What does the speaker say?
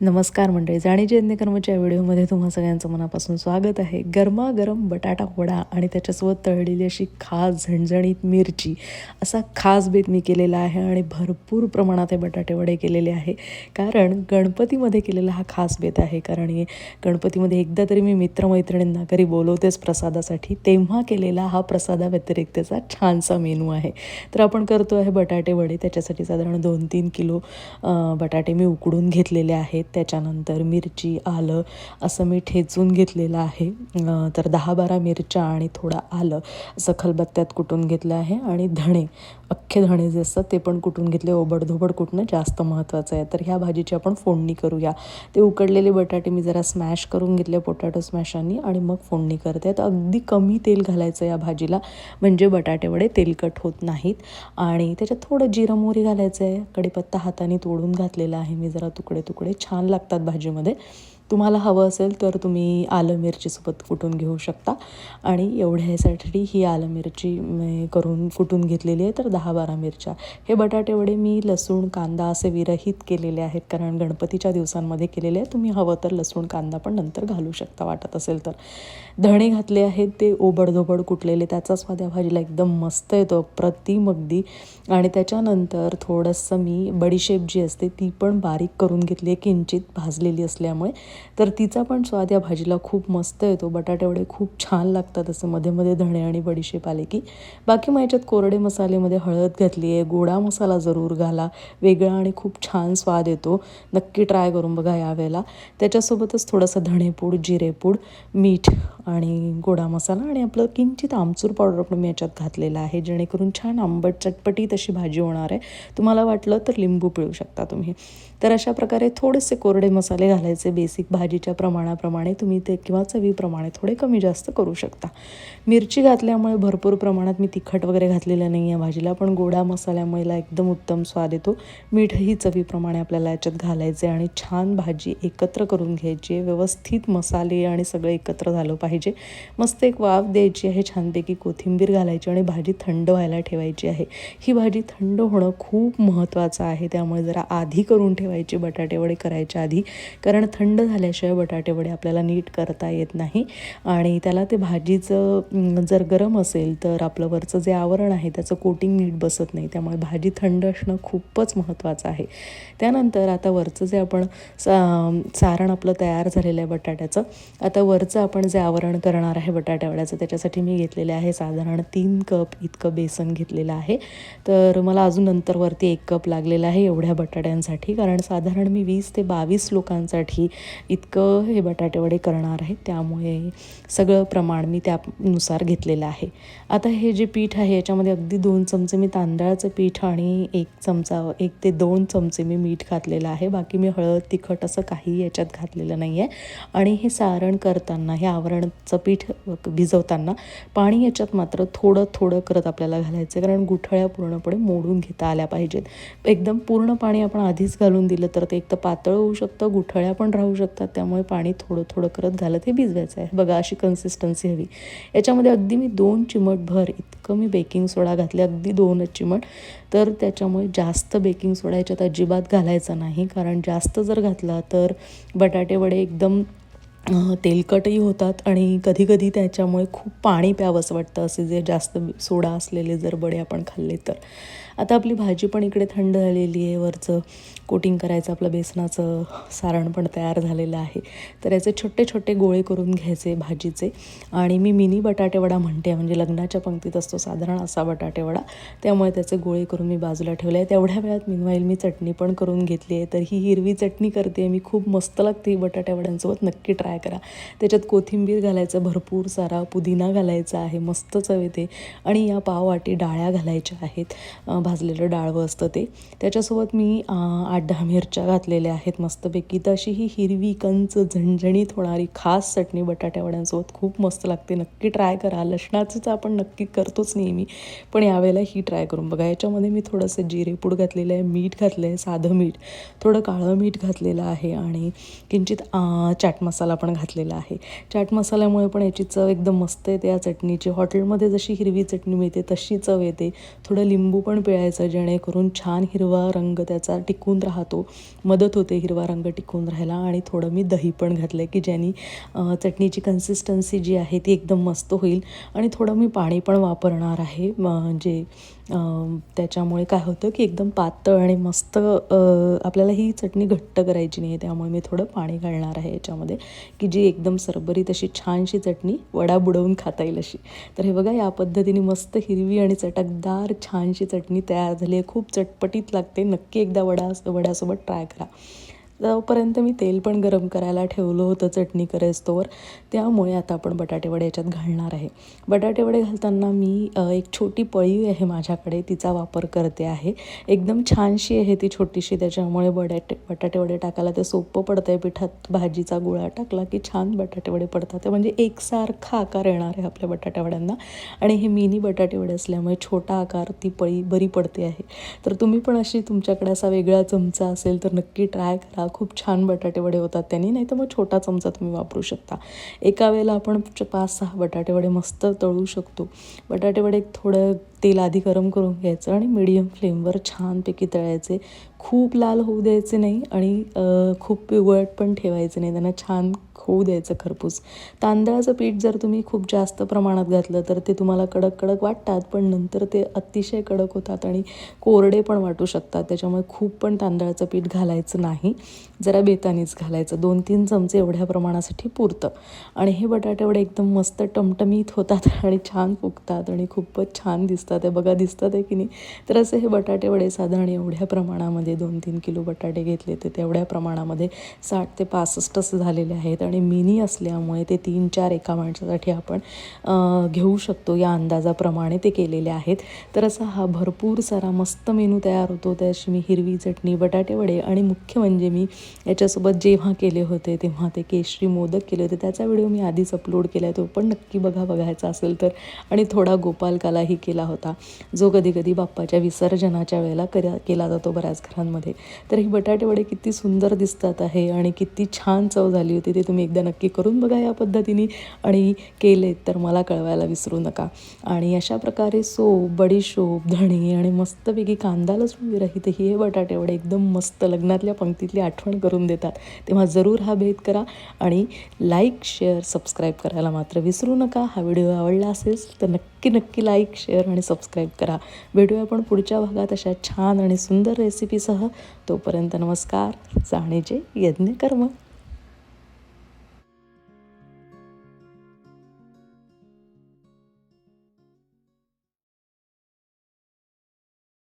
नमस्कार मंडळी जाणीचे यज्ञ कर्मच्या व्हिडिओमध्ये तुम्हा सगळ्यांचं मनापासून स्वागत आहे. गरमागरम बटाटा वडा आणि त्याच्यासोबत तळलेली अशी खास झणझणीत मिरची असा खास बेत मी केलेला आहे आणि भरपूर प्रमाणात हे बटाटे वडे केलेले आहे. कारण गणपतीमध्ये केलेला हा खास बेत आहे. कारण हे गणपतीमध्ये एकदा तरी मी मित्रमैत्रिणींना घरी बोलवतेच प्रसादासाठी तेव्हा केलेला हा प्रसादाव्यतिरिक्तचा छानसा मेनू आहे. तर आपण करतो आहे बटाटे वडे. त्याच्यासाठी साधारण दोन तीन किलो बटाटे मी उकडून घेतलेले आहेत. त्याच्यानंतर मिरची आलं असं मी ठेचून घेतलेलं आहे. तर दहा बारा मिरच्या आणि थोडं आलं असं खलबत्त्यात कुटून घेतलं आहे. आणि धणे अख्खे धणे जे असतात ते पण कुटून घेतले ओबडधोबड कुटणं जास्त महत्त्वाचं आहे. तर ह्या भाजीची आपण फोडणी करूया. ते उकडलेले बटाटे मी जरा स्मॅश करून घेतले पोटॅटो स्मॅशांनी आणि मग फोडणी करते. तर अगदी कमी तेल घालायचं या भाजीला म्हणजे बटाटे वडे तेलकट होत नाहीत. आणि त्याच्यात थोडं जिरं मोहरी घालायचं आहे कडीपत्ता हाताने तोडून घातलेला आहे मी जरा तुकडे तुकडे छान लागतात भाजीमध्ये. तुम्हाला हवं असेल तर तुम्ही आलं मिरचीसोबत कुटून घेऊ शकता. आणि एवढ्यासाठी ही आलं मिरची करून कुटून घेतलेली आहे तर दहा बारा मिरच्या. हे बटाटे वडे मी लसूण कांदा असे विरहित केलेले आहेत. कारण गणपतीच्या दिवसांमध्ये केलेले आहे तुम्ही हवं तर लसूण कांदा पण नंतर घालू शकता वाटत असेल तर. धणे घातले आहेत. ते ओबडधोबड कुटलेले त्याचा स्वाद या भाजीला एकदम मस्त येतो. प्रतिम अगदी आणि त्याच्यानंतर थोडंसं मी बडीशेप जी असते ती पण बारीक करून घेतली आहे. किंचित भाजलेली असल्यामुळे. तर तिचा पण स्वाद या भाजीला खूप मस्त येतो. बटाटेवडे खूप छान लागतात असं. मध्ये मध्ये धणे आणि बडीशेप आले की बाकी मग याच्यात कोरडे मसालेमध्ये हळद घातली आहे. गोडा मसाला जरूर घाला. वेगळा आणि खूप छान स्वाद येतो. नक्की ट्राय करून बघा यावेळेला. त्याच्यासोबतच थोडंसं धणेपूड जिरेपूड मीठ आणि गोडा मसाला आणि आपलं किंचित आमचूर पावडर पण मी याच्यात घातलेला आहे. जेणेकरून छान आंबट चटपटीत अशी भाजी होणार आहे. तुम्हाला वाटलं तर लिंबू पिळू शकता तुम्ही. तर अशा प्रकारे थोडेसे कोरडे मसाले घालायचे बेसिक भाजीच्या प्रमाणाप्रमाणे तुम्ही ते किंवा चवीप्रमाणे थोडे कमी जास्त करू शकता. मिरची घातल्यामुळे भरपूर प्रमाणात मी तिखट वगैरे घातलेलं नाही आहे भाजीला पण गोडा मसाल्यामुळेला एकदम उत्तम स्वाद येतो. मीठही चवीप्रमाणे आपल्याला याच्यात घालायचे आणि छान भाजी एकत्र करून घ्यायची आहे. व्यवस्थित मसाले आणि सगळं एकत्र झालं पाहिजे. मस्त एक वाफ द्यायची आहे छानपैकी कोथिंबीर घालायची आणि भाजी थंड व्हायला ठेवायची आहे. ही भाजी थंड होणं खूप महत्त्वाचं आहे. त्यामुळे जरा आधी करून ठेवायची बटाटेवडे करायच्या आधी कारण थंड झाल्याशिवाय बटाटेवडे आपल्याला नीट करता येत नाही. आणि त्याला ते भाजीचं जर गरम असेल तर आपलं वरचं जे आवरण आहे त्याचं कोटिंग नीट बसत नाही. त्यामुळे भाजी थंड असणं खूपच महत्त्वाचं आहे. त्यानंतर आता वरचं जे आपण सा सारण आपलं तयार झालेलं आहे बटाट्याचं आता वरचं आपण जे आवरण करणार आहे बटाट्यावड्याचं त्याच्यासाठी मी घेतलेले आहे साधारण तीन कप इतकं बेसन घेतलेलं आहे. तर मला अजून नंतर वरती एक कप लागलेला आहे एवढ्या बटाट्यांसाठी. कारण साधारण मी वीस ते बावीस लोकांसाठी इतकं हे बटाटेवडे करणार आहे त्यामुळे सगळं प्रमाण मी त्यानुसार घेतलेलं आहे. आता हे जे पीठ आहे याच्यामध्ये अगदी दोन चमचे मी तांदळाचं पीठ आणि एक चमचा एक ते दोन चमचे मी मीठ घातलेलं आहे. बाकी मी हळद तिखट असं काही याच्यात घातलेलं नाही आहे आणि हे सारण करताना हे आवरणचं पीठ भिजवताना पाणी याच्यात मात्र थोडं थोडं करत आपल्याला घालायचं आहे कारण गुठळ्या पूर्णपणे मोडून घेता आल्या पाहिजेत. एकदम पूर्ण पाणी आपण आधीच घालून दिलं तर ते एक तर पातळ होऊ शकतं गुठळ्या पण राहू शकतं लागतात त्यामुळे पाणी थोडं थोडं करत घालत हे भिजवायचं आहे. बघा अशी कन्सिस्टन्सी हवी. याच्यामध्ये अगदी मी दोन चिमट भर इतकं मी बेकिंग सोडा घातले अगदी दोनच चिमट. तर त्याच्यामुळे जास्त बेकिंग सोडा याच्यात अजिबात घालायचा नाही. कारण जास्त जर घातला तर बटाटे वडे एकदम तेलकटही होतात आणि कधीकधी त्याच्यामुळे खूप पाणी प्यावंसं वाटतं. असे जे जास्त सोडा असलेले जर बडे आपण खाल्ले तर. आता आपली भाजी पण इकडे थंड झालेली आहे वरचं कोटिंग करायचं आपलं बेसनाचं सारण पण तयार झालेलं आहे. तर याचे छोटे छोटे गोळे करून घ्यायचे भाजीचे. आणि मी मिनी बटाटेवडा म्हणते म्हणजे लग्नाच्या पंक्तीत असतो साधारण असा बटाटेवडा त्यामुळे त्याचे गोळे करून मी बाजूला ठेवले आहे तेवढ्या वेळात मिनवाईल मी चटणी पण करून घेतली आहे. तर ही हिरवी चटणी करते आहे. मी खूप मस्त लागते ही बटाट्यावड्यांसोबत नक्की ट्राय करा. त्याच्यात कोथिंबीर घालायचं भरपूर सारा पुदिना घालायचा आहे. मस्त चव येते. आणि या पाववाटी डाळ्या घालायच्या आहेत. भाजलेलं डाळवं असतं ते. त्याच्यासोबत मी आठ दहा मिरच्या घातलेल्या आहेत मस्तपैकी. तशी ही हिरवी कंच झणझणीत होणारी खास चटणी बटाट्यावड्यांसोबत खूप मस्त लागते. नक्की ट्राय करा. लसणाचं तर आपण नक्की करतोच नेहमी. पण यावेळेला ही ट्राय करून बघा. याच्यामध्ये मी थोडंसं जिरेपूड घातलेलं आहे मीठ घातलं आहे साधं मीठ. थोडं काळं मीठ घातलेलं आहे आणि किंचित चाट मसाला पण घातलेला आहे. चाट मसाल्यामुळे पण याची चव एकदम मस्त येते. या चटणीची हॉटेलमध्ये जशी हिरवी चटणी मिळते तशी चव येते. थोडं लिंबू पण पिळ पिळायचं जेणेकरून छान हिरवा रंग त्याचा टिकून राहतो. मदत होते हिरवा रंग टिकून राहायला आणि थोडं मी दही पण घातलं आहे की ज्यानी चटणीची कन्सिस्टन्सी जी आहे ती एकदम मस्त होईल. आणि थोडं मी पाणी पण वापरणार आहे म्हणजे त्याच्यामुळे काय होतं की एकदम पातळ आणि मस्त आपल्याला ही चटणी घट्ट करायची नाही आहे त्यामुळे मी थोडं पाणी घालणार आहे याच्यामध्ये की जी एकदम सरबरीत अशी छानशी चटणी वडा बुडवून खाता येईल अशी. तर हे बघा या पद्धतीने मस्त हिरवी आणि चटकदार छानशी चटणी तयार झाली आहे. खूप चटपटीत लागते. नक्की एकदा वडा वड्यासोबत ट्राय करा. तोपर्यंत मी तेल पण गरम करायला ठेवलं होतं चटणी करायस्तोवर त्यामुळे आता आपण बटाटेवडे याच्यात घालणार आहे. बटाटेवडे घालताना मी एक छोटी पळी आहे माझ्याकडे तिचा वापर करते आहे. एकदम छानशी आहे ती छोटीशी त्याच्यामुळे बटाटे बटाटेवडे टाकायला ते सोपं पडतं आहे पिठात भाजीचा गोळा टाकला की छान बटाटेवडे पडतात. ते म्हणजे एकसारखा आकार येणार आहे आपल्या बटाट्यावड्यांना आणि हे मिनी बटाटेवडे असल्यामुळे छोटा आकार ती पळी बरी पडते आहे. तर तुम्ही पण अशी तुमच्याकडे असा वेगळा चमचा असेल तर नक्की ट्राय करा. खूप छान बटाटेवडे होतात त्यांनी नाही तर मग छोटा चमचा तुम्ही वापरू शकता. एका वेळेला आपण पाच सहा बटाटेवडे मस्त तळू शकतो. बटाटेवडे एक थोडं तेल आधी गरम करून घ्यायचं आणि मिडियम फ्लेमवर छानपैकी तळायचे. खूप लाल होऊ द्यायचे नाही आणि खूप पिवळट पण ठेवायचे नाही. त्यांना छान होऊ द्यायचं खरपूस. तांदळाचं पीठ जर तुम्ही खूप जास्त प्रमाणात घातलं तर ते तुम्हाला कडक कडक वाटतात पण नंतर ते अतिशय कडक होतात आणि कोरडे पण वाटू शकतात. त्याच्यामुळे खूप पण तांदळाचं पीठ घालायचं नाही. जरा बेतानीच घालायचं. दोन तीन चमचे एवढ्या प्रमाणासाठी पुरतं. आणि हे बटाटेवडे एकदम मस्त टमटमीत होतात आणि छान फुगतात आणि खूपच छान दिसतात. दिसतात आहे. बघा दिसतात आहे की नाही? तर असे हे बटाटे वडे साधारण एवढ्या प्रमाणामध्ये दोन तीन किलो बटाटे घेतले ते तेवढ्या प्रमाणामध्ये साठ ते पासष्टच झालेले आहेत. आणि मिनी असल्यामुळे ते तीन चार एका माणसासाठी आपण घेऊ शकतो या अंदाजाप्रमाणे ते केलेले आहेत. तर असा हा भरपूर सारा मस्त मेनू तयार होतो. त्याची मी हिरवी चटणी बटाटे वडे आणि मुख्य म्हणजे मी याच्यासोबत जेव्हा केले होते तेव्हा ते केशरी मोदक केले होते. त्याचा व्हिडिओ मी आधीच अपलोड केला आहे तो पण नक्की बघा बघायचा असेल तर. आणि थोडा गोपालकालाही केला होता. होता. जो कधी कधी बाप्पाच्या विसर्जनाच्या वेळेला करा केला जातो बऱ्याच घरांमध्ये. तर ही बटाटेवडे किती सुंदर दिसतात आहे आणि किती छान चव झाली होती ते तुम्ही एकदा नक्की करून बघा या पद्धतीने. आणि केलेत तर मला कळवायला विसरू नका. आणि अशा प्रकारे सोप बडीशोप धणे आणि मस्तपैकी कांदा लसूण विरहित हे बटाटेवडे एकदम मस्त लग्नातल्या पंक्तीतली आठवण करून देतात. तेव्हा जरूर हा भेद करा आणि लाईक शेअर सबस्क्राईब करायला मात्र विसरू नका. हा व्हिडिओ आवडला असेल तर नक्की नक्की लाईक शेअर आणि सबस्क्राईब करा. भेटूया आपण पुढच्या भागात अशा छान आणि सुंदर रेसिपीसह तोपर्यंत नमस्कार. जाणेचे यज्ञ कर्म.